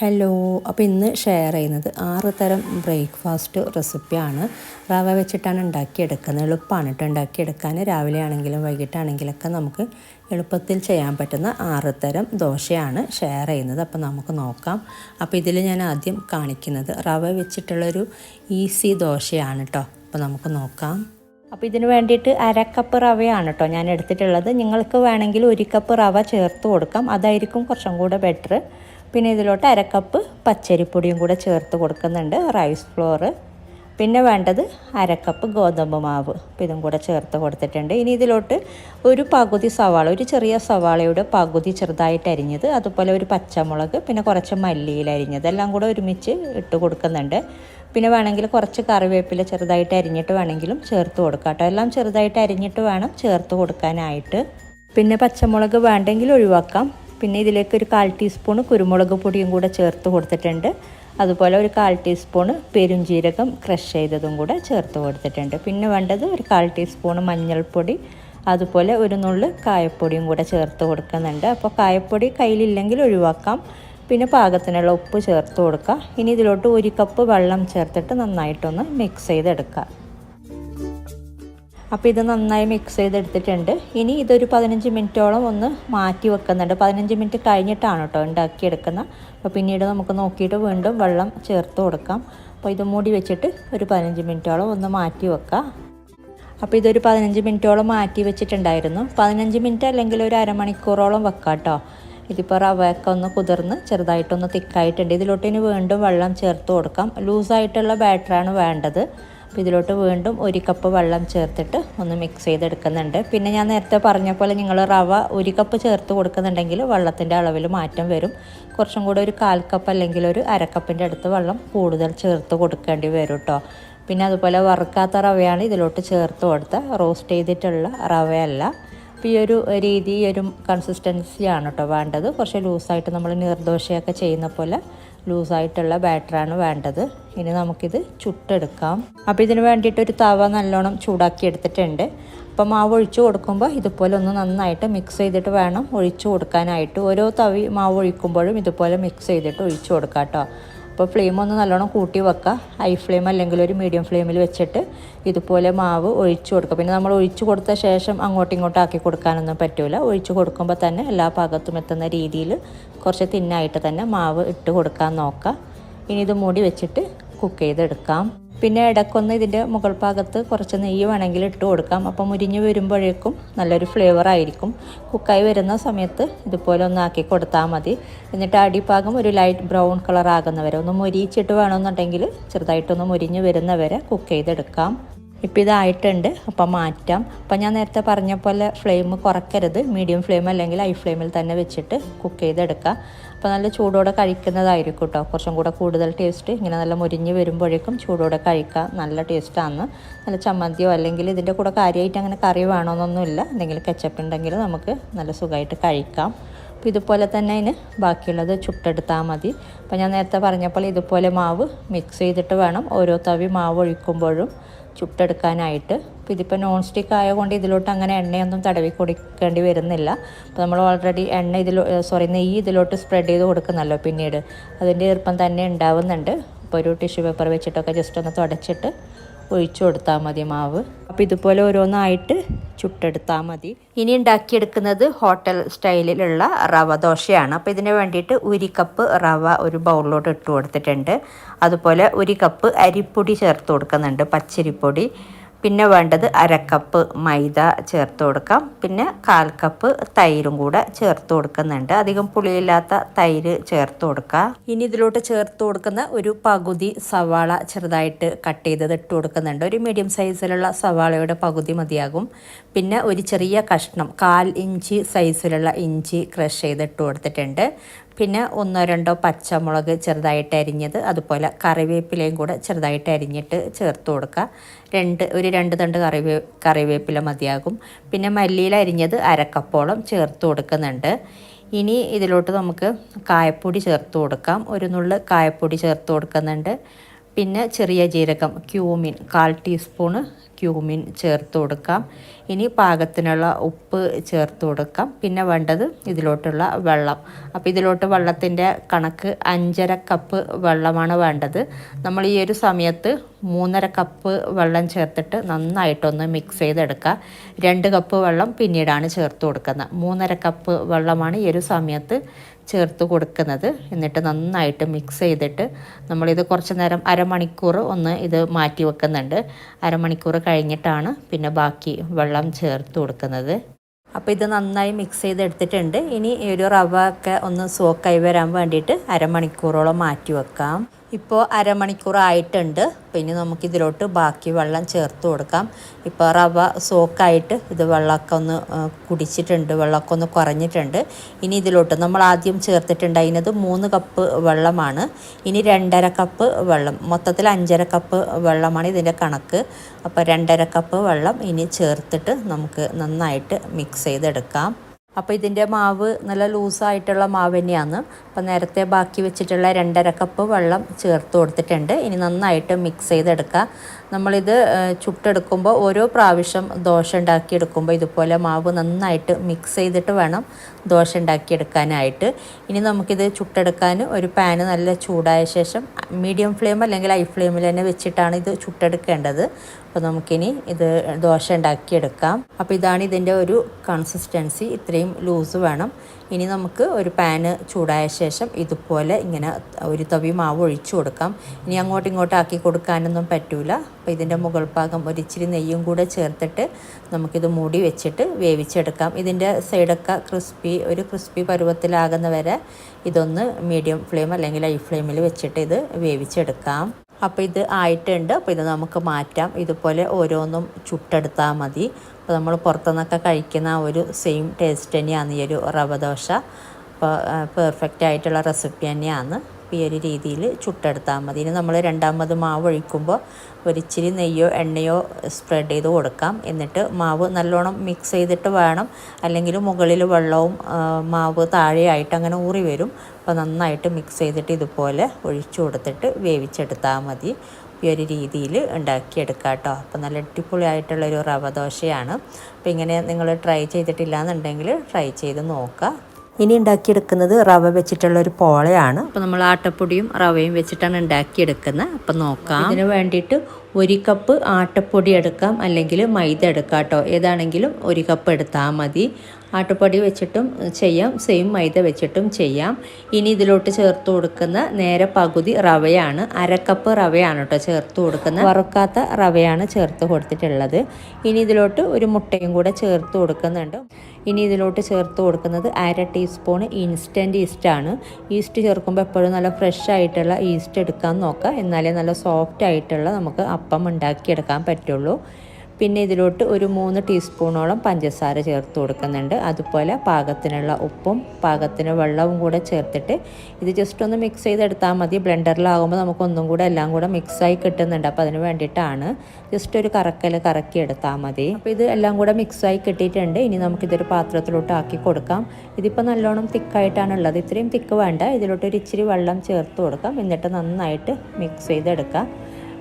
Hello അപ്പോൾ ഇന്ന് share ചെയ്യുന്നത് ആറ് തരം ബ്രേക്ക്ഫാസ്റ്റ് റെസിപ്പിയാണ് റവ വെച്ചിട്ടാണ് ഉണ്ടാക്കിയെടുക്കുന്നത്. എളുപ്പമാണ് കേട്ടോ ഉണ്ടാക്കിയെടുക്കാൻ. രാവിലെ ആണെങ്കിലും വൈകിട്ടാണെങ്കിലൊക്കെ നമുക്ക് എളുപ്പത്തിൽ ചെയ്യാൻ പറ്റുന്ന ആറ് തരം ദോശയാണ് ഷെയർ ചെയ്യുന്നത്. അപ്പോൾ നമുക്ക് നോക്കാം. അപ്പോൾ ഇതിൽ ഞാൻ ആദ്യം കാണിക്കുന്നത് റവ വെച്ചിട്ടുള്ളൊരു ഈസി ദോശയാണ് കേട്ടോ അപ്പോൾ നമുക്ക് നോക്കാം. അപ്പോൾ ഇതിന് വേണ്ടിയിട്ട് അര കപ്പ് റവയാണ് കേട്ടോ ഞാൻ എടുത്തിട്ടുള്ളത്. നിങ്ങൾക്ക് വേണമെങ്കിൽ ഒരു കപ്പ് റവ ചേർത്ത് കൊടുക്കാം. അതായിരിക്കും കുറച്ചും കൂടെ ബെറ്റർ പിന്നെ ഇതിലോട്ട് അരക്കപ്പ് പച്ചരിപ്പൊടിയും കൂടെ ചേർത്ത് കൊടുക്കുന്നുണ്ട് റൈസ് ഫ്ലോറ് പിന്നെ വേണ്ടത് അരക്കപ്പ് ഗോതമ്പ് മാവ്. അപ്പോൾ ഇതും കൂടെ ചേർത്ത് കൊടുത്തിട്ടുണ്ട്. ഇനി ഇതിലോട്ട് ഒരു പകുതി സവാള ഒരു ചെറിയ സവാളയുടെ പകുതി ചെറുതായിട്ട് അരിഞ്ഞത് അതുപോലെ ഒരു പച്ചമുളക് പിന്നെ കുറച്ച് മല്ലിയിൽ അരിഞ്ഞത് എല്ലാം കൂടെ ഒരുമിച്ച് ഇട്ട് കൊടുക്കുന്നുണ്ട്. പിന്നെ വേണമെങ്കിൽ കുറച്ച് കറിവേപ്പില ചെറുതായിട്ട് അരിഞ്ഞിട്ട് വേണമെങ്കിലും ചേർത്ത് കൊടുക്കാം കേട്ടോ. എല്ലാം ചെറുതായിട്ട് അരിഞ്ഞിട്ട് വേണം ചേർത്ത് കൊടുക്കാനായിട്ട്. പിന്നെ പച്ചമുളക് വേണ്ടെങ്കിൽ ഒഴിവാക്കാം. പിന്നെ ഇതിലേക്ക് ഒരു കാൽ ടീസ്പൂൺ കുരുമുളക് പൊടിയും കൂടെ ചേർത്ത് കൊടുത്തിട്ടുണ്ട്. അതുപോലെ ഒരു കാൽ ടീസ്പൂൺ പെരുംജീരകം ക്രഷ് ചെയ്തതും കൂടെ ചേർത്ത് കൊടുത്തിട്ടുണ്ട്. പിന്നെ വേണ്ടത് ഒരു കാൽ ടീസ്പൂൺ മഞ്ഞൾപ്പൊടി അതുപോലെ ഒരു നുള്ള് കായപ്പൊടിയും കൂടെ ചേർത്ത് കൊടുക്കുന്നുണ്ട്. അപ്പോൾ കായപ്പൊടി കയ്യിലില്ലെങ്കിൽ ഒഴിവാക്കാം. പിന്നെ പാകത്തിനുള്ള ഉപ്പ് ചേർത്ത് കൊടുക്കുക. ഇനി ഇതിലോട്ട് ഒരു കപ്പ് വെള്ളം ചേർത്തിട്ട് നന്നായിട്ടൊന്ന് മിക്സ് ചെയ്തെടുക്കുക. അപ്പോൾ ഇത് നന്നായി മിക്സ് ചെയ്തെടുത്തിട്ടുണ്ട്. ഇനി ഇതൊരു പതിനഞ്ച് മിനിറ്റോളം ഒന്ന് മാറ്റി വെക്കുന്നുണ്ട്. പതിനഞ്ച് മിനിറ്റ് കഴിഞ്ഞിട്ടാണ് കേട്ടോ ഉണ്ടാക്കിയെടുക്കുന്നത്. അപ്പോൾ പിന്നീട് നമുക്ക് നോക്കിയിട്ട് വീണ്ടും വെള്ളം ചേർത്ത് കൊടുക്കാം. അപ്പോൾ ഇത് മൂടി വെച്ചിട്ട് ഒരു പതിനഞ്ച് മിനിറ്റോളം ഒന്ന് മാറ്റി വെക്കാം. അപ്പോൾ ഇതൊരു പതിനഞ്ച് മിനിറ്റോളം മാറ്റി വെച്ചിട്ടുണ്ടായിരുന്നു. പതിനഞ്ച് മിനിറ്റ് അല്ലെങ്കിൽ ഒരു അരമണിക്കൂറോളം വെക്കാം കേട്ടോ ഇതിപ്പോൾ റവയൊക്കെ ഒന്ന് കുതിർന്ന് ചെറുതായിട്ടൊന്ന് തിക്കായിട്ടുണ്ട്. ഇതിലോട്ട് ഇനി വീണ്ടും വെള്ളം ചേർത്ത് കൊടുക്കാം. ലൂസായിട്ടുള്ള ബാറ്ററാണ് വേണ്ടത്. അപ്പോൾ ഇതിലോട്ട് വീണ്ടും ഒരു കപ്പ് വെള്ളം ചേർത്തിട്ട് ഒന്ന് മിക്സ് ചെയ്തെടുക്കുന്നുണ്ട്. പിന്നെ ഞാൻ നേരത്തെ പറഞ്ഞ പോലെ നിങ്ങൾ റവ ഒരു കപ്പ് ചേർത്ത് കൊടുക്കുന്നുണ്ടെങ്കിൽ വെള്ളത്തിന്റെ അളവിൽ മാറ്റം വരും. കുറച്ചും കൂടെ ഒരു കാൽ കപ്പ് അല്ലെങ്കിൽ ഒരു അരക്കപ്പിന്റെ അടുത്ത് വെള്ളം കൂടുതൽ ചേർത്ത് കൊടുക്കേണ്ടി വരും കേട്ടോ പിന്നെ അതുപോലെ വറുക്കാത്ത റവയാണ് ഇതിലോട്ട് ചേർത്ത് കൊടുത്ത. റോസ്റ്റ് ചെയ്തിട്ടുള്ള റവയല്ല. അപ്പോൾ ഈ ഒരു രീതി ഈ ഒരു കൺസിസ്റ്റൻസിയാണ് കേട്ടോ വേണ്ടത്. കുറച്ച് ലൂസായിട്ട് നമ്മൾ നീർദോശയൊക്കെ ചെയ്യുന്ന പോലെ ലൂസായിട്ടുള്ള ബാറ്ററാണ് വേണ്ടത്. ഇനി നമുക്കിത് ചുട്ടെടുക്കാം. അപ്പോൾ ഇതിന് വേണ്ടിയിട്ട് ഒരു തവ നല്ലോണം ചൂടാക്കി എടുത്തിട്ടുണ്ട്. അപ്പോൾ മാവ് ഒഴിച്ച് കൊടുക്കുമ്പോൾ ഇതുപോലെ ഒന്ന് നന്നായിട്ട് മിക്സ് ചെയ്തിട്ട് വേണം ഒഴിച്ചു കൊടുക്കാനായിട്ട്. ഓരോ തവി മാവ് ഒഴിക്കുമ്പോഴും ഇതുപോലെ മിക്സ് ചെയ്തിട്ട് ഒഴിച്ചു കൊടുക്കാം കേട്ടോ അപ്പോൾ ഫ്ലെയിം ഒന്ന് നല്ലോണം കൂട്ടി വെക്കുക. ഹൈ ഫ്ലെയിം അല്ലെങ്കിൽ ഒരു മീഡിയം ഫ്ലെയിമിൽ വെച്ചിട്ട് ഇതുപോലെ മാവ് ഒഴിച്ചു കൊടുക്കുക. പിന്നെ നമ്മൾ ഒഴിച്ചു കൊടുത്ത ശേഷം അങ്ങോട്ടും ഇങ്ങോട്ടും ആക്കി കൊടുക്കാനൊന്നും പറ്റില്ല ഒഴിച്ചു കൊടുക്കുമ്പോൾ തന്നെ എല്ലാ ഭാഗത്തും എത്തുന്ന രീതിയിൽ കുറച്ച് തിന്നായിട്ട് തന്നെ മാവ് ഇട്ട് കൊടുക്കാൻ നോക്കുക. ഇനി ഇത് മൂടി വെച്ചിട്ട് കുക്ക് ചെയ്തെടുക്കാം. പിന്നെ ഇടയ്ക്കൊന്ന് ഇതിന്റെ മുകൾ ഭാഗത്ത് കുറച്ച് നെയ്യ് വേണമെങ്കിൽ ഇട്ട് കൊടുക്കാം. അപ്പം മുരിഞ്ഞ് വരുമ്പോഴേക്കും നല്ലൊരു ഫ്ലേവർ ആയിരിക്കും. കുക്കായി വരുന്ന സമയത്ത് ഇതുപോലെ ഒന്ന് ആക്കി കൊടുത്താൽ മതി. എന്നിട്ട് അടിഭാഗം ഒരു ലൈറ്റ് ബ്രൗൺ കളർ ആകുന്നവരെ ഒന്ന് മുരിച്ചിട്ട് വേണമെന്നുണ്ടെങ്കിൽ ചെറുതായിട്ടൊന്ന് മുരിഞ്ഞ് വരുന്നവരെ കുക്ക് ചെയ്തെടുക്കാം. ഇപ്പോൾ ഇതായിട്ടുണ്ട്. അപ്പം മാറ്റാം. അപ്പം ഞാൻ നേരത്തെ പറഞ്ഞ പോലെ ഫ്ലെയിം കുറയ്ക്കരുത്. മീഡിയം ഫ്ലെയിം അല്ലെങ്കിൽ ഹൈ ഫ്ലെയിമിൽ തന്നെ വെച്ചിട്ട് കുക്ക് ചെയ്തെടുക്കുക അപ്പോൾ നല്ല ചൂടോടെ കഴിക്കുന്നതായിരിക്കും കേട്ടോ കുറച്ചും കൂടെ കൂടുതൽ ടേസ്റ്റ് ഇങ്ങനെ നല്ല മുരിഞ്ഞ് വരുമ്പോഴേക്കും ചൂടോടെ കഴിക്കുക നല്ല ടേസ്റ്റാണ് നല്ല ചമ്മന്തിയോ അല്ലെങ്കിൽ ഇതിന്റെ കൂടെ കാര്യമായിട്ട് അങ്ങനെ കറി വേണമെന്നൊന്നുമില്ല എന്തെങ്കിലും കെച്ചപ്പ് ഉണ്ടെങ്കിൽ നമുക്ക് നല്ല സുഖമായിട്ട് കഴിക്കാം. അപ്പോൾ ഇതുപോലെ തന്നെ അതിന് ബാക്കിയുള്ളത് ചുട്ടെടുത്താൽ മതി. അപ്പോൾ ഞാൻ നേരത്തെ പറഞ്ഞപ്പോൾ ഇതുപോലെ മാവ് മിക്സ് ചെയ്തിട്ട് വേണം. ഓരോ തവി മാവ് ഒഴിക്കുമ്പോഴും. ചുട്ടെടുക്കാനായിട്ട്. അപ്പോൾ ഇതിപ്പോൾ നോൺ സ്റ്റിക്ക് ആയതുകൊണ്ട് ഇതിലോട്ട് അങ്ങനെ എണ്ണയൊന്നും തടവി കൊടുക്കേണ്ടി വരുന്നില്ല. അപ്പോൾ നമ്മൾ ഓൾറെഡി എണ്ണ ഇതിലോ സോറി നെയ്യ് ഇതിലോട്ട് സ്പ്രെഡ് ചെയ്ത് കൊടുക്കുന്നല്ലോ പിന്നീട്. അതിന്റെ ഈർപ്പം തന്നെ ഉണ്ടാവുന്നുണ്ട്. അപ്പോൾ ഒരു ടിഷ്യൂ പേപ്പർ വെച്ചിട്ടൊക്കെ ജസ്റ്റ് ഒന്ന് തുടച്ചിട്ട് ഒഴിച്ചു കൊടുത്താൽ മതി മാവ്. അപ്പോൾ ഇതുപോലെ ഓരോന്നായിട്ട് ചുട്ടെടുത്താൽ മതി. ഇനി ഉണ്ടാക്കിയെടുക്കുന്നത് ഹോട്ടൽ സ്റ്റൈലിലുള്ള റവ ദോശയാണ്. അപ്പോൾ ഇതിന് വേണ്ടിയിട്ട് ഒരു കപ്പ് റവ ഒരു ബൗളിലോട്ട് ഇട്ട് കൊടുത്തിട്ടുണ്ട്. അതുപോലെ ഒരു കപ്പ് അരിപ്പൊടി ചേർത്ത് കൊടുക്കുന്നുണ്ട് പച്ചരിപ്പൊടി. പിന്നെ വേണ്ടത് അരക്കപ്പ് മൈദ ചേർത്ത് കൊടുക്കാം. പിന്നെ കാൽ കപ്പ് തൈരും കൂടെ ചേർത്ത് കൊടുക്കുന്നുണ്ട്. അധികം പുളിയില്ലാത്ത തൈര് ചേർത്ത് കൊടുക്കുക ഇനി ഇതിലോട്ട് ചേർത്ത് കൊടുക്കുന്ന ഒരു പകുതി സവാള ചെറുതായിട്ട് കട്ട് ചെയ്തത് ഇട്ട് കൊടുക്കുന്നുണ്ട്. ഒരു മീഡിയം സൈസിലുള്ള സവാളയുടെ പകുതി മതിയാകും. പിന്നെ ഒരു ചെറിയ കഷ്ണം കാൽ ഇഞ്ച് സൈസിലുള്ള ഇഞ്ചി ക്രഷ് ചെയ്ത് ഇട്ട് കൊടുത്തിട്ടുണ്ട്. പിന്നെ ഒന്നോ രണ്ടോ പച്ചമുളക് ചെറുതായിട്ട് അരിഞ്ഞത് അതുപോലെ കറിവേപ്പിലയും കൂടെ ചെറുതായിട്ട് അരിഞ്ഞിട്ട് ചേർത്ത് കൊടുക്കുക. രണ്ട് ഒരു രണ്ട് തണ്ട് കറിവേ കറിവേപ്പില മതിയാകും. പിന്നെ മല്ലിയിൽ അരിഞ്ഞത് അരക്കപ്പോളം ചേർത്ത് കൊടുക്കുന്നുണ്ട്. ഇനി ഇതിലോട്ട് നമുക്ക് കായപ്പൊടി ചേർത്ത് കൊടുക്കാം. ഒരു നുള്ള് കായപ്പൊടി ചേർത്ത് കൊടുക്കുന്നുണ്ട്. പിന്നെ ചെറിയ ജീരകം ക്യൂമിൻ കാൽ ടീസ്പൂണ് ക്യൂമിൻ ചേർത്ത് കൊടുക്കാം. ഇനി പാകത്തിനുള്ള ഉപ്പ് ചേർത്ത് കൊടുക്കാം. പിന്നെ വേണ്ടത് ഇതിലോട്ടുള്ള വെള്ളം. അപ്പോൾ ഇതിലോട്ട് വെള്ളത്തിന്റെ കണക്ക് അഞ്ചര കപ്പ് വെള്ളമാണ് വേണ്ടത്. നമ്മൾ ഈ ഒരു സമയത്ത് മൂന്നര കപ്പ് വെള്ളം ചേർത്തിട്ട് നന്നായിട്ടൊന്ന് മിക്സ് ചെയ്തെടുക്കുക. രണ്ട് കപ്പ് വെള്ളം പിന്നീടാണ് ചേർത്ത് കൊടുക്കുന്നത്. മൂന്നര കപ്പ് വെള്ളമാണ് ഈ ഒരു സമയത്ത് ചേർത്ത് കൊടുക്കുന്നത്. എന്നിട്ട് നന്നായിട്ട് മിക്സ് ചെയ്തിട്ട് നമ്മളിത് കുറച്ച് നേരം അരമണിക്കൂർ ഒന്ന് ഇത് മാറ്റി വെക്കുന്നുണ്ട്. അരമണിക്കൂർ കഴിഞ്ഞിട്ടാണ് പിന്നെ ബാക്കി വെള്ളം ചേർത്ത് കൊടുക്കുന്നത്. അപ്പോൾ ഇത് നന്നായി മിക്സ് ചെയ്തെടുത്തിട്ടുണ്ട് ഇനി ഒരു റവ ഒക്കെ ഒന്ന് സോക്കായി വരാൻ വേണ്ടിയിട്ട് അരമണിക്കൂറോളം മാറ്റി വെക്കാം. ഇപ്പോൾ അരമണിക്കൂർ ആയിട്ടുണ്ട് പിന്നെ നമുക്ക് ഇതിലോട്ട് ബാക്കി വെള്ളം ചേർത്ത് കൊടുക്കാം. ഇപ്പോൾ റവ സോക്കായിട്ട് ഇത് വെള്ളമൊക്കെ ഒന്ന് കുടിച്ചിട്ടുണ്ട്. വെള്ളമൊക്കെ ഒന്ന് കുറഞ്ഞിട്ടുണ്ട്. ഇനി ഇതിലോട്ട് നമ്മൾ ആദ്യം ചേർത്തിട്ടുണ്ടായിരുന്നത് മൂന്ന് കപ്പ് വെള്ളമാണ്. ഇനി രണ്ടര കപ്പ് വെള്ളം മൊത്തത്തിൽ അഞ്ചര കപ്പ് വെള്ളമാണ് ഇതിന്റെ കണക്ക്. അപ്പോൾ രണ്ടര കപ്പ് വെള്ളം ഇനി ചേർത്തിട്ട് നമുക്ക് നന്നായിട്ട് മിക്സ് ചെയ്തെടുക്കാം. അപ്പോൾ ഇതിന്റെ മാവ് നല്ല ലൂസായിട്ടുള്ള മാവ് തന്നെയാണ്. അപ്പോൾ നേരത്തെ ബാക്കി വെച്ചിട്ടുള്ള രണ്ടര കപ്പ് വെള്ളം ചേർത്ത് കൊടുത്തിട്ടുണ്ട്. ഇനി നന്നായിട്ട് മിക്സ് ചെയ്തെടുക്കുക നമ്മളിത് ചുട്ടെടുക്കുമ്പോൾ ഓരോ പ്രാവശ്യം ദോശ ഉണ്ടാക്കിയെടുക്കുമ്പോൾ ഇതുപോലെ മാവ് നന്നായിട്ട് മിക്സ് ചെയ്തിട്ട് വേണം ദോശ ഉണ്ടാക്കിയെടുക്കാനായിട്ട്. ഇനി നമുക്കിത് ചുട്ടെടുക്കാൻ ഒരു പാന് നല്ല ചൂടായ ശേഷം മീഡിയം ഫ്ലെയിം അല്ലെങ്കിൽ ഹൈ ഫ്ലെയിമിൽ തന്നെ വെച്ചിട്ടാണ് ഇത് ചുട്ടെടുക്കേണ്ടത്. അപ്പോൾ നമുക്കിനി ഇത് ദോശ ഉണ്ടാക്കിയെടുക്കാം. അപ്പോൾ ഇതാണ് ഇതിന്റെ ഒരു കൺസിസ്റ്റൻസി ഇത്രയും ലൂസ് വേണം. ഇനി നമുക്ക് ഒരു പാന് ചൂടായ ശേഷം ഇതുപോലെ ഇങ്ങനെ ഒരു തവി മാവ് ഒഴിച്ചു കൊടുക്കാം. ഇനി അങ്ങോട്ടും ഇങ്ങോട്ടും ആക്കി കൊടുക്കാനൊന്നും പറ്റൂല. അപ്പോൾ ഇതിന്റെ മുകൾ ഭാഗം ഒരിച്ചിരി നെയ്യും കൂടെ ചേർത്തിട്ട് നമുക്കിത് മൂടി വെച്ചിട്ട് വേവിച്ചെടുക്കാം. ഇതിന്റെ സൈഡൊക്കെ ക്രിസ്പി ഒരു ക്രിസ്പി പരുവത്തിലാകുന്ന വരെ ഇതൊന്ന് മീഡിയം ഫ്ലെയിം അല്ലെങ്കിൽ ഹൈ ഫ്ലെയിമിൽ വെച്ചിട്ട് ഇത് വേവിച്ചെടുക്കാം. അപ്പോൾ ഇത് ആയിട്ടുണ്ട്. അപ്പോൾ ഇത് നമുക്ക് മാറ്റാം. ഇതുപോലെ ഓരോന്നും ചുട്ടെടുത്താൽ മതി. അപ്പോൾ നമ്മൾ പുറത്തുനിന്നൊക്കെ കഴിക്കുന്ന ഒരു സെയിം ടേസ്റ്റ് തന്നെയാണ് ഈ ഒരു റവ ദോശ അപ്പോൾ പെർഫെക്റ്റ് ആയിട്ടുള്ള റെസിപ്പി തന്നെയാണ്. ഈ ഒരു രീതിയിൽ ചുട്ടെടുത്താൽ മതി. ഇനി നമ്മൾ രണ്ടാമത് മാവ് ഒഴിക്കുമ്പോൾ ഒരിച്ചിരി നെയ്യോ എണ്ണയോ സ്പ്രെഡ് ചെയ്ത് കൊടുക്കാം. എന്നിട്ട് മാവ് നല്ലോണം മിക്സ് ചെയ്തിട്ട് വേണം. അല്ലെങ്കിൽ മുകളിൽ വെള്ളവും മാവ് താഴെയായിട്ട് അങ്ങനെ ഊറി വരും. അപ്പോൾ നന്നായിട്ട് മിക്സ് ചെയ്തിട്ട് ഇതുപോലെ ഒഴിച്ചു കൊടുത്തിട്ട് വേവിച്ചെടുത്താൽ മതി. ഈ ഒരു രീതിയിൽ ഉണ്ടാക്കിയെടുക്കുക കേട്ടോ. അപ്പോൾ നല്ല അടിപൊളിയായിട്ടുള്ളൊരു റവ ദോശയാണ്. അപ്പോൾ ഇങ്ങനെ നിങ്ങൾ ട്രൈ ചെയ്തിട്ടില്ല എന്നുണ്ടെങ്കിൽ ട്രൈ ചെയ്ത് നോക്കുക. ഇനി ഉണ്ടാക്കിയെടുക്കുന്നത് റവ വെച്ചിട്ടുള്ള ഒരു പോളയാണ്. അപ്പോൾ നമ്മൾ ആട്ടപ്പൊടിയും റവയും വെച്ചിട്ടാണ് ഉണ്ടാക്കിയെടുക്കുന്നത്. അപ്പം നോക്കാം. ഇതിന് വേണ്ടിയിട്ട് ഒരു കപ്പ് ആട്ടപ്പൊടി എടുക്കാം. അല്ലെങ്കിൽ മൈദ എടുക്കാം കേട്ടോ. ഏതാണെങ്കിലും ഒരു കപ്പ് എടുത്താൽ മതി. ആട്ടപ്പൊടി വെച്ചിട്ടും ചെയ്യാം. സെയിം മൈദ വെച്ചിട്ടും ചെയ്യാം. ഇനി ഇതിലോട്ട് ചേർത്ത് കൊടുക്കുന്ന നേരെ പകുതി റവയാണ് അരക്കപ്പ് റവയാണ് കേട്ടോ ചേർത്ത് കൊടുക്കുന്ന വറുക്കാത്ത റവയാണ് ചേർത്ത് കൊടുത്തിട്ടുള്ളത്. ഇനി ഇതിലോട്ട് ഒരു മുട്ടയും കൂടെ ചേർത്ത് കൊടുക്കുന്നുണ്ട്. ഇനി ഇതിലോട്ട് ചേർത്ത് കൊടുക്കുന്നത് അര ടീസ്പൂൺ ഇൻസ്റ്റന്റ് ഈസ്റ്റാണ് ഈസ്റ്റ് ചേർക്കുമ്പോൾ എപ്പോഴും നല്ല ഫ്രഷ് ആയിട്ടുള്ള ഈസ്റ്റ് എടുക്കാൻ നോക്കുക. എന്നാലേ നല്ല സോഫ്റ്റ് ആയിട്ടുള്ള നമുക്ക് അപ്പം ഉണ്ടാക്കിയെടുക്കാൻ പറ്റുള്ളൂ. പിന്നെ ഇതിലോട്ട് ഒരു മൂന്ന് ടീസ്പൂണോളം പഞ്ചസാര ചേർത്ത് കൊടുക്കുന്നുണ്ട്. അതുപോലെ പാകത്തിനുള്ള ഉപ്പും പാകത്തിന് വെള്ളവും കൂടെ ചേർത്തിട്ട് ഇത് ജസ്റ്റ് ഒന്ന് മിക്സ് ചെയ്തെടുത്താൽ മതി. ബ്ലെൻഡറിലാകുമ്പോൾ നമുക്കൊന്നും കൂടെ എല്ലാം കൂടെ മിക്സായി കിട്ടുന്നുണ്ട്. അപ്പോൾ അതിന് വേണ്ടിയിട്ടാണ് ജസ്റ്റ് ഒരു കറക്കൽ കറക്കി എടുത്താൽ മതി. അപ്പോൾ ഇത് എല്ലാം കൂടെ മിക്സായി കിട്ടിയിട്ടുണ്ട്. ഇനി നമുക്കിതൊരു പാത്രത്തിലോട്ട് ആക്കി കൊടുക്കാം. ഇതിപ്പോൾ നല്ലോണം തിക്കായിട്ടാണ് ഉള്ളത് ഇത്രയും തിക്ക് വേണ്ട. ഇതിലോട്ട് ഒരു ഇച്ചിരി വെള്ളം ചേർത്ത് കൊടുക്കാം. എന്നിട്ട് നന്നായിട്ട് മിക്സ് ചെയ്തെടുക്കാം.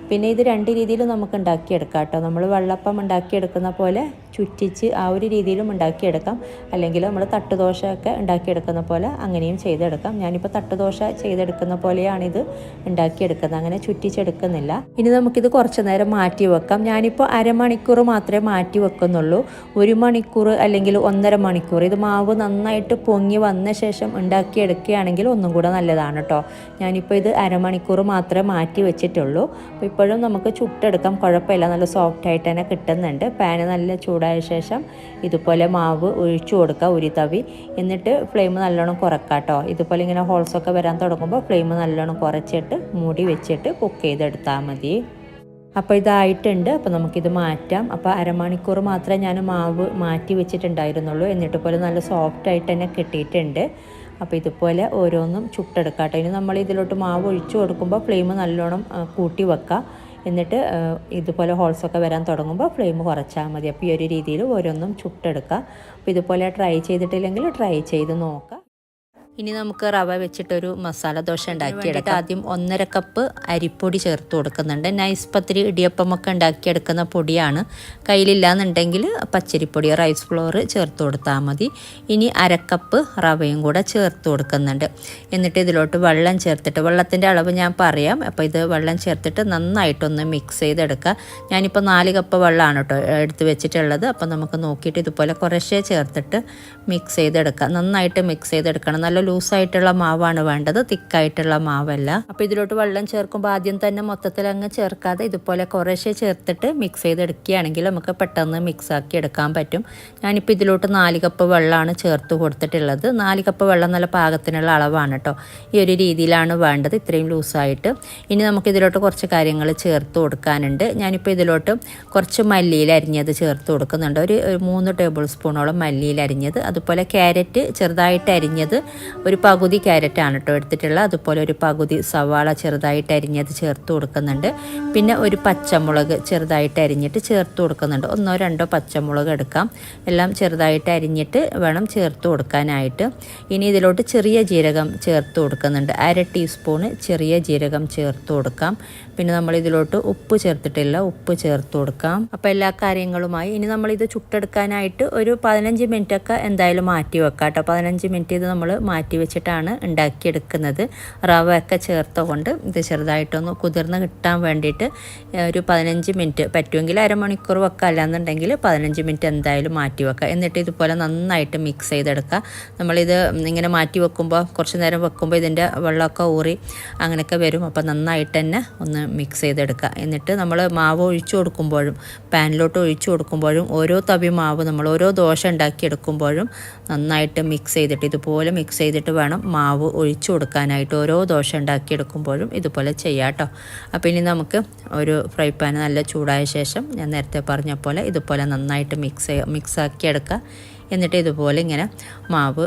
പിന്നെ ഇത് രണ്ട് രീതിയിലും നമുക്ക് ഉണ്ടാക്കിയെടുക്കാം കേട്ടോ. നമ്മൾ വെള്ളപ്പം ഉണ്ടാക്കിയെടുക്കുന്ന പോലെ ചുറ്റിച്ച് ആ ഒരു രീതിയിലും ഉണ്ടാക്കിയെടുക്കാം. അല്ലെങ്കിൽ നമ്മൾ തട്ടുദോശയൊക്കെ ഉണ്ടാക്കിയെടുക്കുന്ന പോലെ അങ്ങനെയും ചെയ്തെടുക്കാം. ഞാനിപ്പോൾ തട്ടുദോശ ചെയ്തെടുക്കുന്ന പോലെയാണിത് ഉണ്ടാക്കിയെടുക്കുന്നത്. അങ്ങനെ ചുറ്റിച്ചെടുക്കുന്നില്ല. ഇനി നമുക്കിത് കുറച്ച് നേരം മാറ്റി വെക്കാം. ഞാനിപ്പോൾ അരമണിക്കൂർ മാത്രമേ മാറ്റി വെക്കുന്നുള്ളൂ. ഒരു മണിക്കൂർ അല്ലെങ്കിൽ ഒന്നര മണിക്കൂർ. ഇത് മാവ് നന്നായിട്ട് പൊങ്ങി വന്ന ശേഷം ഉണ്ടാക്കിയെടുക്കുകയാണെങ്കിൽ ഒന്നും കൂടെ നല്ലതാണ് കേട്ടോ. ഞാനിപ്പോൾ ഇത് അരമണിക്കൂർ മാത്രമേ മാറ്റി വെച്ചിട്ടുള്ളൂ. ഇപ്പോഴും നമുക്ക് ചുട്ടെടുക്കാം. കുഴപ്പമില്ല. നല്ല സോഫ്റ്റ് ആയിട്ട് തന്നെ കിട്ടുന്നുണ്ട്. പാന് നല്ല ചൂടായ ശേഷം ഇതുപോലെ മാവ് ഒഴിച്ചു കൊടുക്കുക ഒരു തവി. എന്നിട്ട് ഫ്ലെയിം നല്ലോണം കുറക്കാം കേട്ടോ ഇതുപോലെ ഇങ്ങനെ ഹോൾസൊക്കെ വരാൻ തുടങ്ങുമ്പോൾ ഫ്ലെയിം നല്ലോണം കുറച്ചിട്ട് മൂടി വെച്ചിട്ട് കുക്ക് ചെയ്തെടുത്താൽ മതി. അപ്പോൾ ഇതായിട്ടുണ്ട്. അപ്പോൾ നമുക്കിത് മാറ്റാം. അപ്പോൾ അരമണിക്കൂർ മാത്രമേ ഞാൻ മാവ് മാറ്റി വെച്ചിട്ടുണ്ടായിരുന്നുള്ളൂ. എന്നിട്ട് പോലെ നല്ല സോഫ്റ്റ് ആയിട്ട് തന്നെ കിട്ടിയിട്ടുണ്ട്. അപ്പോൾ ഇതുപോലെ ഓരോന്നും ചുട്ടെടുക്കാട്ടോ. ഇനി നമ്മൾ ഇതിലോട്ട് മാവ് ഒഴിച്ചു കൊടുക്കുമ്പോൾ ഫ്ലെയിം നല്ലോണം കൂട്ടി വെക്കുക എന്നിട്ട് ഇതുപോലെ ഹോൾസൊക്കെ വരാൻ തുടങ്ങുമ്പോൾ ഫ്ലെയിം കുറച്ചാൽ മതി. അപ്പോൾ ഈ ഒരു രീതിയിൽ ഓരോന്നും ചുട്ടെടുക്കുക അപ്പോൾ ഇതുപോലെ ട്രൈ ചെയ്തിട്ടില്ലെങ്കിൽ ട്രൈ ചെയ്ത് നോക്കുക ഇനി നമുക്ക് റവ വെച്ചിട്ടൊരു മസാല ദോശ ഉണ്ടാക്കിയെടുക്കാം. ആദ്യം ഒന്നര കപ്പ് അരിപ്പൊടി ചേർത്ത് കൊടുക്കുന്നുണ്ട്. നൈസ് പത്തിരി ഇടിയപ്പമൊക്കെ ഉണ്ടാക്കിയെടുക്കുന്ന പൊടിയാണ്. കയ്യിലില്ലാന്നുണ്ടെങ്കിൽ പച്ചരിപ്പൊടി റൈസ് ഫ്ലോർ ചേർത്ത് കൊടുത്താൽ മതി. ഇനി അരക്കപ്പ് റവയും കൂടെ ചേർത്ത് കൊടുക്കുന്നുണ്ട്. എന്നിട്ട് ഇതിലോട്ട് വെള്ളം ചേർത്തിട്ട് വെള്ളത്തിന്റെ അളവ് ഞാൻ പറയാം. അപ്പോൾ ഇത് വെള്ളം ചേർത്തിട്ട് നന്നായിട്ടൊന്ന് മിക്സ് ചെയ്തെടുക്കുക. ഞാനിപ്പോൾ നാല് കപ്പ് വെള്ളമാണ് കേട്ടോ എടുത്ത് വെച്ചിട്ടുള്ളത്. അപ്പോൾ നമുക്ക് നോക്കിയിട്ട് ഇതുപോലെ കുറേശ്ശേ ചേർത്തിട്ട് മിക്സ് ചെയ്തെടുക്കുക നന്നായിട്ട് മിക്സ് ചെയ്തെടുക്കണം. നല്ല ലൂസായിട്ടുള്ള മാവാണ് വേണ്ടത് തിക്കായിട്ടുള്ള മാവല്ല. അപ്പോൾ ഇതിലോട്ട് വെള്ളം ചേർക്കുമ്പോൾ ആദ്യം തന്നെ മൊത്തത്തിൽ അങ്ങ് ചേർക്കാതെ ഇതുപോലെ കുറേശ്ശേ ചേർത്തിട്ട് മിക്സ് ചെയ്തെടുക്കുകയാണെങ്കിൽ നമുക്ക് പെട്ടെന്ന് മിക്സ് ആക്കി എടുക്കാൻ പറ്റും. ഞാനിപ്പോൾ ഇതിലോട്ട് നാല് കപ്പ് വെള്ളമാണ് ചേർത്ത് കൊടുത്തിട്ടുള്ളത്. നാല് കപ്പ് വെള്ളം നല്ല പാകത്തിനുള്ള അളവാണ് കേട്ടോ ഈ ഒരു രീതിയിലാണ് വേണ്ടത് ഇത്രയും ലൂസായിട്ട്. ഇനി നമുക്ക് ഇതിലോട്ട് കുറച്ച് കാര്യങ്ങൾ ചേർത്ത് കൊടുക്കാനുണ്ട്. ഞാനിപ്പോൾ ഇതിലോട്ട് കുറച്ച് മല്ലിയിൽ അരിഞ്ഞത് ചേർത്ത് കൊടുക്കുന്നുണ്ട്. ഒരു മൂന്ന് ടേബിൾ സ്പൂണോളം മല്ലിയിൽ അരിഞ്ഞത്. അതുപോലെ ക്യാരറ്റ് ചെറുതായിട്ട് അരിഞ്ഞത് ഒരു പകുതി ക്യാരറ്റാണ് കേട്ടോ എടുത്തിട്ടുള്ളത്. അതുപോലെ ഒരു പകുതി സവാള ചെറുതായിട്ട് അരിഞ്ഞത് ചേർത്ത് കൊടുക്കുന്നുണ്ട്. പിന്നെ ഒരു പച്ചമുളക് ചെറുതായിട്ട് അരിഞ്ഞിട്ട് ചേർത്ത് കൊടുക്കുന്നുണ്ട്. ഒന്നോ രണ്ടോ പച്ചമുളക് എടുക്കാം. എല്ലാം ചെറുതായിട്ട് അരിഞ്ഞിട്ട് വേണം ചേർത്ത് കൊടുക്കാനായിട്ട്. ഇനി ഇതിലോട്ട് ചെറിയ ജീരകം ചേർത്ത് കൊടുക്കുന്നുണ്ട്. അര ടീസ്പൂണ് ചെറിയ ജീരകം ചേർത്ത് കൊടുക്കാം. പിന്നെ നമ്മൾ ഇതിലോട്ട് ഉപ്പ് ചേർത്തിട്ടില്ല. ഉപ്പ് ചേർത്ത് കൊടുക്കാം. അപ്പോൾ എല്ലാ കാര്യങ്ങളുമായി ഇനി നമ്മൾ ഇത് ചുട്ടെടുക്കാനായിട്ട് ഒരു പതിനഞ്ച് മിനിറ്റ് ഒക്കെ എന്തായാലും മാറ്റി വെക്കാം കേട്ടോ പതിനഞ്ച് മിനിറ്റ് ഇത് നമ്മൾ മാറ്റി വെച്ചിട്ടാണ് ഉണ്ടാക്കിയെടുക്കുന്നത്. റവ ഒക്കെ ചേർത്തുകൊണ്ട് ഇത് ചെറുതായിട്ടൊന്ന് കുതിർന്ന് കിട്ടാൻ വേണ്ടിയിട്ട് ഒരു പതിനഞ്ച് മിനിറ്റ് പറ്റുമെങ്കിൽ അരമണിക്കൂർ വെക്കാം. അല്ലാന്നുണ്ടെങ്കിൽ പതിനഞ്ച് മിനിറ്റ് എന്തായാലും മാറ്റി വെക്കുക എന്നിട്ട് ഇതുപോലെ നന്നായിട്ട് മിക്സ് ചെയ്തെടുക്കുക. നമ്മളിത് ഇങ്ങനെ മാറ്റി വെക്കുമ്പോൾ കുറച്ച് നേരം വെക്കുമ്പോൾ ഇതിന്റെ വെള്ളമൊക്കെ ഊറി അങ്ങനെയൊക്കെ വരും. അപ്പോൾ നന്നായിട്ട് തന്നെ ഒന്ന് മിക്സ് ചെയ്തെടുക്കുക. എന്നിട്ട് നമ്മൾ മാവ് ഒഴിച്ചു കൊടുക്കുമ്പോഴും പാനിലോട്ട് ഒഴിച്ചു കൊടുക്കുമ്പോഴും ഓരോ തവി മാവ് നമ്മൾ ഓരോ ദോശ ഉണ്ടാക്കിയെടുക്കുമ്പോഴും നന്നായിട്ട് മിക്സ് ചെയ്തിട്ട് ഇതുപോലെ മിക്സ് ചെയ്തിട്ട് വേണം മാവ് ഒഴിച്ചു കൊടുക്കാനായിട്ട് ഓരോ ദോശ ഉണ്ടാക്കിയെടുക്കുമ്പോഴും ഇതുപോലെ ചെയ്യാം കേട്ടോ. അപ്പോൾ ഇനി നമുക്ക് ഒരു ഫ്രൈ പാൻ നല്ല ചൂടായ ശേഷം ഞാൻ നേരത്തെ പറഞ്ഞ പോലെ ഇതുപോലെ നന്നായിട്ട് മിക്സ് മിക്സ് ആക്കി എടുക്കുക എന്നിട്ട് ഇതുപോലെ ഇങ്ങനെ മാവ്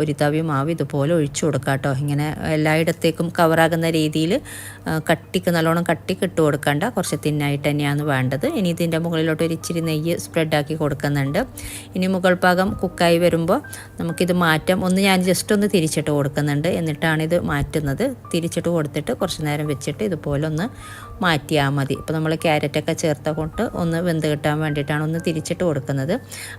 ഒരു തവി മാവ് ഇതുപോലെ ഒഴിച്ചു കൊടുക്കുക കേട്ടോ ഇങ്ങനെ എല്ലായിടത്തേക്കും കവറാകുന്ന രീതിയിൽ കട്ടിക്ക് നല്ലോണം കട്ടിക്ക് ഇട്ട് കൊടുക്കണ്ട. കുറച്ച് തിന്നായിട്ട് തന്നെയാണ് വേണ്ടത്. ഇനി ഇതിന്റെ മുകളിലോട്ട് ഒരു ഇച്ചിരി നെയ്യ് സ്പ്രെഡാക്കി കൊടുക്കുന്നുണ്ട്. ഇനി മുകൾ ഭാഗം കുക്കായി വരുമ്പോൾ നമുക്കിത് മാറ്റം ഒന്ന് ഞാൻ ജസ്റ്റ് ഒന്ന് തിരിച്ചിട്ട് കൊടുക്കുന്നുണ്ട്. എന്നിട്ടാണ് ഇത് മാറ്റുന്നത്. തിരിച്ചിട്ട് കൊടുത്തിട്ട് കുറച്ച് നേരം വെച്ചിട്ട് ഇതുപോലെ ഒന്ന് മാറ്റിയാൽ മതി. ഇപ്പോൾ നമ്മൾ ക്യാരറ്റൊക്കെ ചേർത്ത കൊണ്ട് ഒന്ന് വെന്ത് കിട്ടാൻ വേണ്ടിയിട്ടാണ് ഒന്ന് തിരിച്ചിട്ട് കൊടുക്കുന്നത്.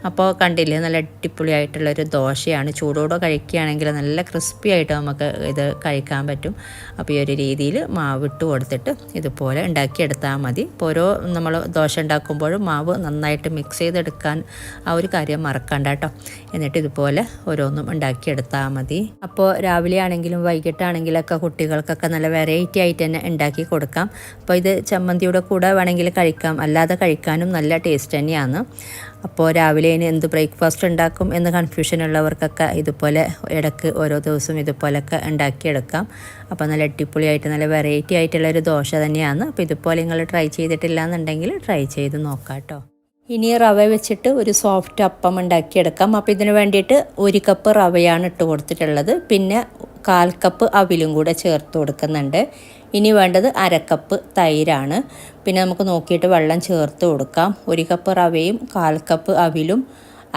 അപ്പോൾ കണ്ടില്ലേ നല്ല അടിപൊളിയായിട്ടുള്ളൊരു ദോശയാണ്. ചൂടോടെ കഴിക്കുകയാണെങ്കിൽ നല്ല ക്രിസ്പി ആയിട്ട് നമുക്ക് ഇത് കഴിക്കാൻ പറ്റും. അപ്പോൾ ഈ ഒരു രീതിയിൽ മാവ് ഇട്ട് കൊടുത്തിട്ട് ഇതുപോലെ ഉണ്ടാക്കിയെടുത്താൽ മതി. ഇപ്പോൾ ഓരോ നമ്മൾ ദോശ ഉണ്ടാക്കുമ്പോഴും മാവ് നന്നായിട്ട് മിക്സ് ചെയ്തെടുക്കാൻ ആ ഒരു കാര്യം മറക്കണ്ട കേട്ടോ. എന്നിട്ട് ഇതുപോലെ ഓരോന്നും ഉണ്ടാക്കിയെടുത്താൽ മതി. അപ്പോൾ രാവിലെ ആണെങ്കിലും വൈകിട്ടാണെങ്കിലൊക്കെ കുട്ടികൾക്കൊക്കെ നല്ല വെറൈറ്റി ആയിട്ട് തന്നെ ഉണ്ടാക്കി കൊടുക്കാം. അപ്പോൾ ഇത് ചമ്മന്തിയുടെ കൂടെ വേണമെങ്കിൽ കഴിക്കാം. അല്ലാതെ കഴിക്കാനും നല്ല ടേസ്റ്റ് തന്നെയാണ്. അപ്പോൾ രാവിലെ ഇനി എന്ത് ബ്രേക്ക്ഫാസ്റ്റ് ഉണ്ടാക്കും എന്ന് കൺഫ്യൂഷൻ ഉള്ളവർക്കൊക്കെ ഇതുപോലെ ഇടയ്ക്ക് ഓരോ ദിവസവും ഇതുപോലൊക്കെ ഉണ്ടാക്കിയെടുക്കാം. അപ്പോൾ നല്ല അടിപൊളിയായിട്ട് നല്ല വെറൈറ്റി ആയിട്ടുള്ള ഒരു ദോശ തന്നെയാണ്. അപ്പോൾ ഇതുപോലെ നിങ്ങൾ ട്രൈ ചെയ്തിട്ടില്ല എന്നുണ്ടെങ്കിൽ ട്രൈ ചെയ്ത് നോക്കാം കേട്ടോ. ഇനി റവ വെച്ചിട്ട് ഒരു സോഫ്റ്റ് അപ്പം ഉണ്ടാക്കിയെടുക്കാം. അപ്പോൾ ഇതിന് വേണ്ടിയിട്ട് ഒരു കപ്പ് റവയാണ് ഇട്ട് കൊടുത്തിട്ടുള്ളത്. പിന്നെ കാൽ കപ്പ് അവിലും കൂടെ ചേർത്ത് കൊടുക്കുന്നുണ്ട്. ഇനി വേണ്ടത് അരക്കപ്പ് തൈരാണ്. പിന്നെ നമുക്ക് നോക്കിയിട്ട് വെള്ളം ചേർത്ത് കൊടുക്കാം. ഒരു കപ്പ് റവയും കാൽ കപ്പ് അവിലും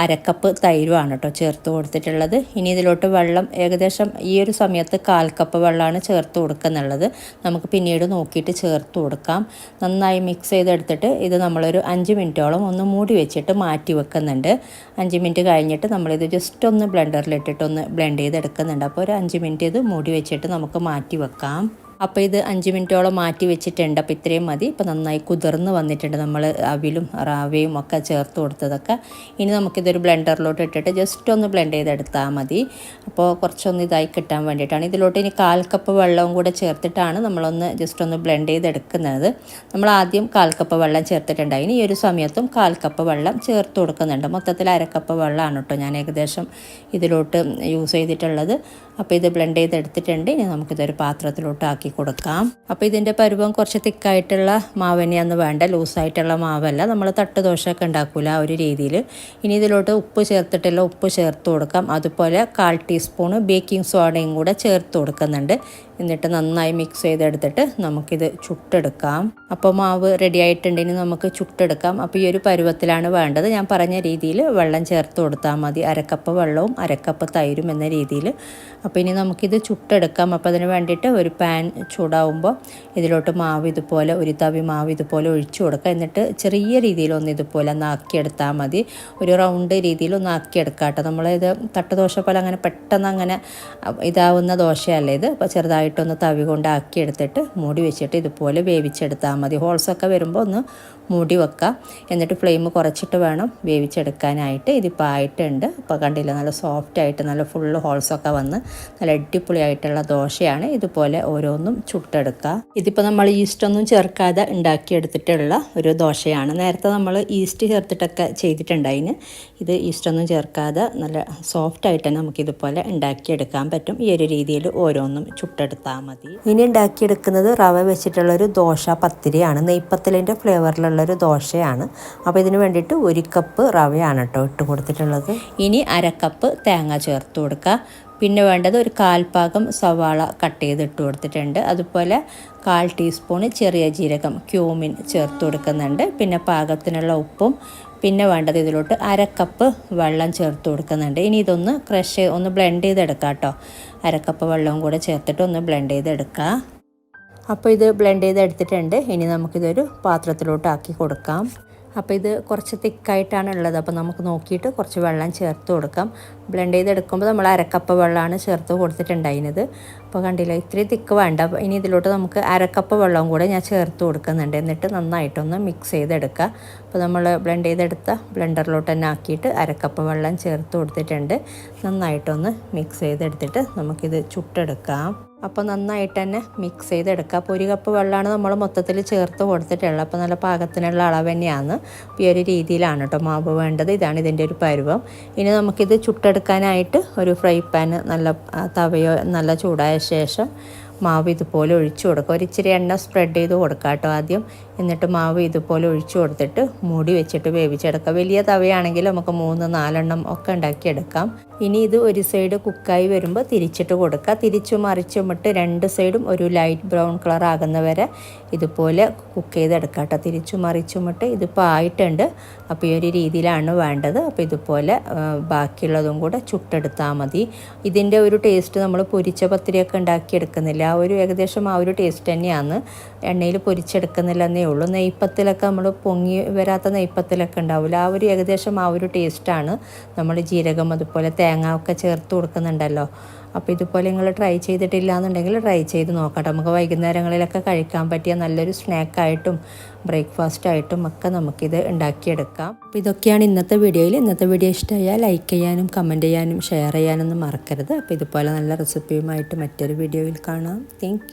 അരക്കപ്പ് തൈരുമാണ് കേട്ടോ ചേർത്ത് കൊടുത്തിട്ടുള്ളത്. ഇനി ഇതിലോട്ട് വെള്ളം ഏകദേശം ഈ ഒരു സമയത്ത് കാൽ കപ്പ് വെള്ളമാണ് ചേർത്ത് കൊടുക്കുന്നുള്ളത്. നമുക്ക് പിന്നീട് നോക്കിയിട്ട് ചേർത്ത് കൊടുക്കാം. നന്നായി മിക്സ് ചെയ്തെടുത്തിട്ട് ഇത് നമ്മളൊരു അഞ്ച് മിനിറ്റോളം ഒന്ന് മൂടി വെച്ചിട്ട് മാറ്റി വെക്കുന്നുണ്ട്. അഞ്ച് മിനിറ്റ് കഴിഞ്ഞിട്ട് നമ്മളിത് ജസ്റ്റ് ഒന്ന് ബ്ലെൻഡറിലിട്ടിട്ടൊന്ന് ബ്ലെൻഡ് ചെയ്തെടുക്കുന്നുണ്ട്. അപ്പോൾ ഒരു അഞ്ച് മിനിറ്റ് ഇത് മൂടി വെച്ചിട്ട് നമുക്ക് മാറ്റി വെക്കാം. അപ്പോൾ ഇത് അഞ്ച് മിനിറ്റോളം മാറ്റി വെച്ചിട്ടുണ്ട്. അപ്പോൾ ഇത്രയും മതി. ഇപ്പോൾ നന്നായി കുതിർന്ന് വന്നിട്ടുണ്ട് നമ്മൾ അവിലും റാവയും ഒക്കെ ചേർത്ത് കൊടുത്തതൊക്കെ. ഇനി നമുക്കിതൊരു ബ്ലെൻഡറിലോട്ട് ഇട്ടിട്ട് ജസ്റ്റ് ഒന്ന് ബ്ലെൻഡ് ചെയ്തെടുത്താൽ മതി. അപ്പോൾ കുറച്ചൊന്ന് ഇതായി കിട്ടാൻ വേണ്ടിയിട്ടാണ്. ഇതിലോട്ട് ഇനി കാൽ കപ്പ് വെള്ളവും കൂടെ ചേർത്തിട്ടാണ് നമ്മളൊന്ന് ജസ്റ്റ് ഒന്ന് ബ്ലെൻഡ് ചെയ്തെടുക്കുന്നത്. നമ്മൾ ആദ്യം കാൽ കപ്പ് വെള്ളം ചേർത്തിട്ടുണ്ടായി. ഈ ഒരു സമയത്തും കാൽ കപ്പ് വെള്ളം ചേർത്ത് കൊടുക്കുന്നുണ്ട്. മൊത്തത്തിൽ അരക്കപ്പ് വെള്ളമാണ് കേട്ടോ ഞാൻ ഏകദേശം ഇതിലോട്ട് യൂസ് ചെയ്തിട്ടുള്ളത്. അപ്പോൾ ഇത് ബ്ലെൻഡ് ചെയ്തെടുത്തിട്ടുണ്ട്. ഇനി നമുക്കിതൊരു പാത്രത്തിലോട്ട് ആക്കി കൊടുക്കാം. അപ്പോൾ ഇതിന്റെ പരുവം കുറച്ച് തിക്കായിട്ടുള്ള മാവ് തന്നെയാണ് വേണ്ട ലൂസായിട്ടുള്ള മാവല്ല. നമ്മൾ തട്ട് ദോശയൊക്കെ ഉണ്ടാക്കില്ല ആ ഒരു രീതിയിൽ ഇനി ഇതിലോട്ട് ഉപ്പ് ചേർത്തിട്ടില്ല ഉപ്പ് ചേർത്ത് കൊടുക്കാം. അതുപോലെ കാൽ ടീസ്പൂണ് ബേക്കിംഗ് സോഡയും കൂടെ ചേർത്ത് കൊടുക്കുന്നുണ്ട്. എന്നിട്ട് നന്നായി മിക്സ് ചെയ്തെടുത്തിട്ട് നമുക്കിത് ചുട്ടെടുക്കാം. അപ്പോൾ മാവ് റെഡി ആയിട്ടുണ്ടെങ്കിൽ നമുക്ക് ചുട്ടെടുക്കാം. അപ്പോൾ ഈ ഒരു പരുവത്തിലാണ് വേണ്ടത്. ഞാൻ പറഞ്ഞ രീതിയിൽ വെള്ളം ചേർത്ത് കൊടുത്താൽ മതി. അരക്കപ്പ് വെള്ളവും അരക്കപ്പ് തൈരും എന്ന രീതിയിൽ. അപ്പോൾ ഇനി നമുക്കിത് ചുട്ടെടുക്കാം. അപ്പോൾ അതിന് വേണ്ടിയിട്ട് ഒരു പാൻ ചൂടാവുമ്പോൾ ഇതിലോട്ട് മാവ് ഇതുപോലെ ഒരു തവി മാവ് ഇതുപോലെ ഒഴിച്ചു കൊടുക്കുക. എന്നിട്ട് ചെറിയ രീതിയിലൊന്ന് ഇതുപോലെ ഒന്ന് ആക്കിയെടുത്താൽ മതി. ഒരു റൗണ്ട് രീതിയിൽ ഒന്ന് ആക്കിയെടുക്കാം കേട്ടോ. നമ്മളിത് തട്ടുദോശ പോലെ അങ്ങനെ പെട്ടെന്ന് അങ്ങനെ ഇതാവുന്ന ദോശയല്ല ഇത്? അപ്പോൾ ചെറുതായിട്ടൊന്ന് തവി കൊണ്ടാക്കി എടുത്തിട്ട് മൂടി വെച്ചിട്ട് ഇതുപോലെ വേവിച്ചെടുത്താൽ മതി. ഹോൾസൊക്കെ വരുമ്പോൾ ഒന്ന് മൂടി വെക്കുക എന്നിട്ട് ഫ്ലെയിം കുറച്ചിട്ട് വേണം വേവിച്ചെടുക്കാനായിട്ട്. ഇതിപ്പോൾ ആയിട്ടുണ്ട്. അപ്പോൾ കണ്ടില്ല നല്ല സോഫ്റ്റ് ആയിട്ട് നല്ല ഫുള്ള് ഹോൾസൊക്കെ വന്ന് നല്ല അടിപൊളിയായിട്ടുള്ള ദോശയാണ്. ഇതുപോലെ ഓരോന്നും ചുട്ടെടുക്കുക ഇതിപ്പോൾ നമ്മൾ ഈസ്റ്റൊന്നും ചേർക്കാതെ ഉണ്ടാക്കിയെടുത്തിട്ടുള്ള ഒരു ദോശയാണ്. നേരത്തെ നമ്മൾ ഈസ്റ്റ് ചേർത്തിട്ടൊക്കെ ചെയ്തിട്ടുണ്ടായിന്. ഇത് ഈസ്റ്റൊന്നും ചേർക്കാതെ നല്ല സോഫ്റ്റ് ആയിട്ട് തന്നെ നമുക്കിതുപോലെ ഉണ്ടാക്കിയെടുക്കാൻ പറ്റും. ഈ ഒരു രീതിയിൽ ഓരോന്നും ചുട്ടെടുത്താൽ മതി. ഇനി ഉണ്ടാക്കിയെടുക്കുന്നത് റവ വെച്ചിട്ടുള്ളൊരു ദോശ പത്തിരിയാണ്. നെയ്പ്പത്തലിന്റെ ഫ്ലേവറിലുള്ളൊരു ദോശയാണ്. അപ്പോൾ ഇതിന് വേണ്ടിയിട്ട് ഒരു കപ്പ് റവയാണ് കേട്ടോ ഇട്ട് കൊടുത്തിട്ടുള്ളത്. ഇനി അരക്കപ്പ് തേങ്ങ ചേർത്ത് കൊടുക്കുക. പിന്നെ വേണ്ടത് ഒരു കാൽഭാഗം സവാള കട്ട് ചെയ്ത് ഇട്ട് കൊടുത്തിട്ടുണ്ട്. അതുപോലെ കാൽ ടീസ്പൂണ് ചെറിയ ജീരകം ക്യൂമിൻ ചേർത്ത് കൊടുക്കുന്നുണ്ട്. പിന്നെ പാകത്തിനുള്ള ഉപ്പും പിന്നെ വേണ്ടത് ഇതിലോട്ട് കപ്പ് വെള്ളം ചേർത്ത് കൊടുക്കുന്നുണ്ട്. ഇനി ഇതൊന്ന് ക്രഷ് ഒന്ന് ബ്ലെൻഡ് ചെയ്തെടുക്കാം കേട്ടോ. അരക്കപ്പ് വെള്ളവും കൂടെ ചേർത്തിട്ട് ഒന്ന് ബ്ലെൻഡ് ചെയ്തെടുക്കുക അപ്പോൾ ഇത് ബ്ലെൻഡ് ചെയ്തെടുത്തിട്ടുണ്ട്. ഇനി നമുക്കിതൊരു പാത്രത്തിലോട്ട് ആക്കി കൊടുക്കാം. അപ്പോൾ ഇത് കുറച്ച് തിക്കായിട്ടാണ് ഉള്ളത്. അപ്പോൾ നമുക്ക് നോക്കിയിട്ട് കുറച്ച് വെള്ളം ചേർത്ത് കൊടുക്കാം. ബ്ലെൻഡ് ചെയ്തെടുക്കുമ്പോൾ നമ്മൾ അരക്കപ്പ് വെള്ളമാണ് ചേർത്ത് കൊടുത്തിട്ടുണ്ടായിരുന്നത്. അപ്പോൾ കണ്ടില്ല ഇത്തിരി തിക്ക് വേണ്ട. ഇനി ഇതിലോട്ട് നമുക്ക് അരക്കപ്പ് വെള്ളവും കൂടെ ഞാൻ ചേർത്ത് കൊടുക്കുന്നുണ്ട്. എന്നിട്ട് നന്നായിട്ടൊന്ന് മിക്സ് ചെയ്തെടുക്കുക അപ്പോൾ നമ്മൾ ബ്ലെൻഡ് ചെയ്തെടുത്ത ബ്ലെൻഡറിലോട്ട് തന്നെ ആക്കിയിട്ട് അരക്കപ്പ് വെള്ളം ചേർത്ത് കൊടുത്തിട്ടുണ്ട്. നന്നായിട്ടൊന്ന് മിക്സ് ചെയ്തെടുത്തിട്ട് നമുക്കിത് ചുട്ടെടുക്കാം. അപ്പോൾ നന്നായിട്ട് തന്നെ മിക്സ് ചെയ്തെടുക്കുക അപ്പോൾ ഒരു കപ്പ് വെള്ളമാണ് നമ്മൾ മൊത്തത്തിൽ ചേർത്ത് കൊടുത്തിട്ടുള്ളത്. അപ്പോൾ നല്ല പാകത്തിനുള്ള അളവ് തന്നെയാണ്. ഈ ഒരു രീതിയിലാണ് കേട്ടോ മാവ് വേണ്ടത്. ഇതാണ് ഇതിന്റെ ഒരു പരുവം. ഇനി നമുക്കിത് ചുട്ടെടുക്കാനായിട്ട് ഒരു ഫ്രൈ പാൻ നല്ല തവയോ നല്ല ചൂടായ ശേഷം മാവ് ഇതുപോലെ ഒഴിച്ചു കൊടുക്കുക. ഒരു ഇച്ചിരി എണ്ണ സ്പ്രെഡ് ചെയ്ത് കൊടുക്കുക കേട്ടോ ആദ്യം. എന്നിട്ട് മാവ് ഇതുപോലെ ഒഴിച്ചു കൊടുത്തിട്ട് മൂടി വെച്ചിട്ട് വേവിച്ചെടുക്കുക വലിയ തവയാണെങ്കിൽ നമുക്ക് മൂന്ന് നാലെണ്ണം ഒക്കെ ഉണ്ടാക്കിയെടുക്കാം. ഇനി ഇത് ഒരു സൈഡ് കുക്കായി വരുമ്പോൾ തിരിച്ചിട്ട് കൊടുക്കുക. തിരിച്ചു മറിച്ചുമിട്ട് രണ്ട് സൈഡും ഒരു ലൈറ്റ് ബ്രൗൺ കളർ ആകുന്നവരെ ഇതുപോലെ കുക്ക് ചെയ്തെടുക്കുക കേട്ടോ. തിരിച്ചു മറിച്ചുമിട്ട് ഇതിപ്പോൾ ആയിട്ടുണ്ട്. അപ്പോൾ ഈ ഒരു രീതിയിലാണ് വേണ്ടത്. അപ്പോൾ ഇതുപോലെ ബാക്കിയുള്ളതും കൂടെ ചുട്ടെടുത്താൽ മതി. ഇതിന്റെ ഒരു ടേസ്റ്റ് നമ്മൾ പൊരിച്ച പത്തിരിയൊക്കെ ഉണ്ടാക്കിയെടുക്കുന്നില്ല? ആ ഒരു ഏകദേശം ആ ഒരു ടേസ്റ്റ് തന്നെയാണ്. എണ്ണയിൽ പൊരിച്ചെടുക്കുന്നില്ലെന്നേ ഉള്ളൂ. നെയ്പ്പത്തിലൊക്കെ നമ്മൾ പൊങ്ങി വരാത്ത നെയ്പ്പത്തിലൊക്കെ ഉണ്ടാവില്ല ആ ഒരു ഏകദേശം ആ ഒരു ടേസ്റ്റാണ് നമ്മൾ ജീരകം അതുപോലെ തേങ്ങ ഒക്കെ ചേർത്ത് കൊടുക്കുന്നുണ്ടല്ലോ. അപ്പോൾ ഇതുപോലെ നിങ്ങൾ ട്രൈ ചെയ്തിട്ടില്ല എന്നുണ്ടെങ്കിൽ ട്രൈ ചെയ്ത് നോക്കട്ടെ. നമുക്ക് വൈകുന്നേരങ്ങളിലൊക്കെ കഴിക്കാൻ പറ്റിയ നല്ലൊരു സ്നാക്കായിട്ടും ബ്രേക്ക്ഫാസ്റ്റായിട്ടും ഒക്കെ നമുക്കിത് ഉണ്ടാക്കിയെടുക്കാം. അപ്പോൾ ഇതൊക്കെയാണ് ഇന്നത്തെ വീഡിയോയിൽ ഇന്നത്തെ വീഡിയോ ഇഷ്ടമായാൽ ലൈക്ക് ചെയ്യാനും കമന്റ് ചെയ്യാനും ഷെയർ ചെയ്യാനൊന്നും മറക്കരുത്. അപ്പോൾ ഇതുപോലെ നല്ല റെസിപ്പിയുമായിട്ട് മറ്റൊരു വീഡിയോയിൽ കാണാം. താങ്ക്